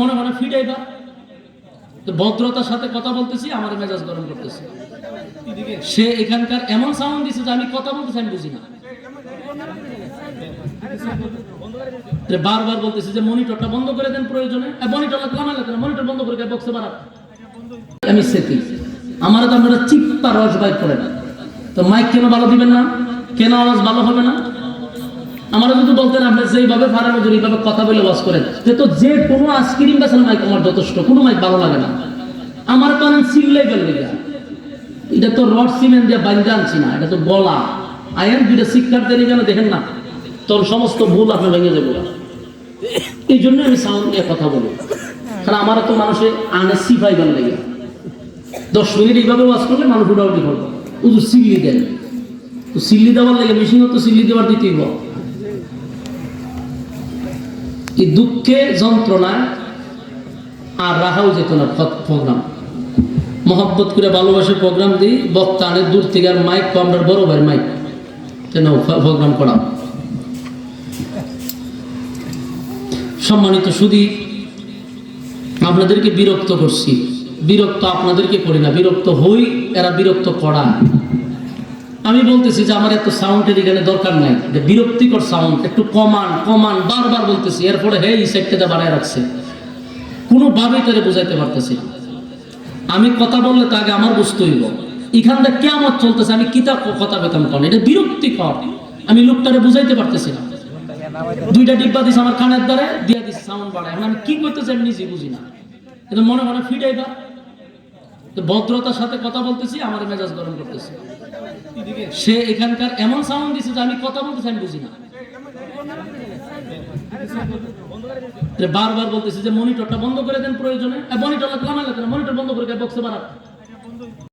মনে মনে ফিটাই বা ভদ্রতার সাথে কথা বলতেছি, আমার মেজাজ গরম করতেছে। সে এখানকার এমন সাউন্ড দিছে যে আমি কথা বলতেছি, আমি বুঝি না। বারবার বলতেছি যে মনিটরটা বন্ধ করে দেন প্রয়োজনে। মনিটর লাগলাম লাগলাম মনিটর বন্ধ করে বক্সে বাড়া। আমি সেটি আমার তো আপনারা চিপ্পা রস বাইর করে না তো মাইক কেন ভালো দিবেন না? কেন আওয়াজ ভালো হবে না? আমরা যদি বলতেন, আপনি যেইভাবে ফারানো যদি এইভাবে কথা বলে বাস করেন। যে তো যে কোনো আইসক্রিম বেছেন মাইক আমার যথেষ্ট, কোনো মাইক ভালো লাগে না। আমার অনেক চিল্লাই গেল এটা তো রড সিমেন্ট দিয়ে বাইন্দা আনছি না, এটা তো গলা। আয়েন দুইটা শিক্ষার্থী কেন দেখেন না। তোর সমস্ত ভুল আপনি ভেঙে যাব এই জন্য আমি সাউন্ড নিয়ে কথা বলি। কারণ আমার তো মানুষের আনে সিফাই ভালো লাগে। দশ মিনিট এইভাবে ওয়াজ করলে মানুষ উঠাউটি করব। শুধু সিল্লি দেন তো সিল্লি দেওয়ার লাগে মেশিনও তো সিল্লি দেওয়ার দিতেই হবে। এই দুঃখে যন্ত্রণায় আর রাহাও যেত না প্রোগ্রাম মহব্বত করে ভালোবাসে প্রোগ্রাম দিই, বক্তা আনে, দূর থেকে আর মাইক আমরা বড় ভাই মাইক কেন প্রোগ্রাম করা সম্মানিত সুদী আপনাদেরকে বিরক্ত করছি। বিরক্ত আপনাদেরকে করি না, বিরক্ত হই, এরা বিরক্ত করা। আমি বলতেছি যে আমার এত সাউন্ডের এখানে দরকার নাই। যে বিরক্তিকর সাউন্ড একটু কমান কমান, বারবার বলতেছি। এরপরে হে এই সাইডটা বাড়ায় রাখছে। কোনোভাবেই তারা বোঝাইতে পারতেছি আমি কথা বললে তাকে আমার বুঝতে হইব। এখান থেকে কেমন চলতেছে, আমি কিতা কথা পেতাম কন। এটা বিরক্তিকর। আমি লোকটারে বুঝাইতে পারতেছি না। দুইটা ডিব্বা দিছে আমার কানের দ্বারে, দিয়া দিছে সাউন্ড বাড়ায়। এখন আমি কি করতেছি আমি নিজে বুঝি না। এটা মনে মনে ফিটাই বা তো ভদ্রতার সাথে কথা বলতেছি, আমার মেজাজ গরম করতেছি। সে এখানকার এমন সাউন্ড দিছে যে আমি কথা বলতেছি, আমি বুঝি না। বারবার বলতেছি যে, মনিটরটা বন্ধ করে দেন প্রয়োজনে। মনিটর মনিটর বন্ধ করে বক্সে বাড়া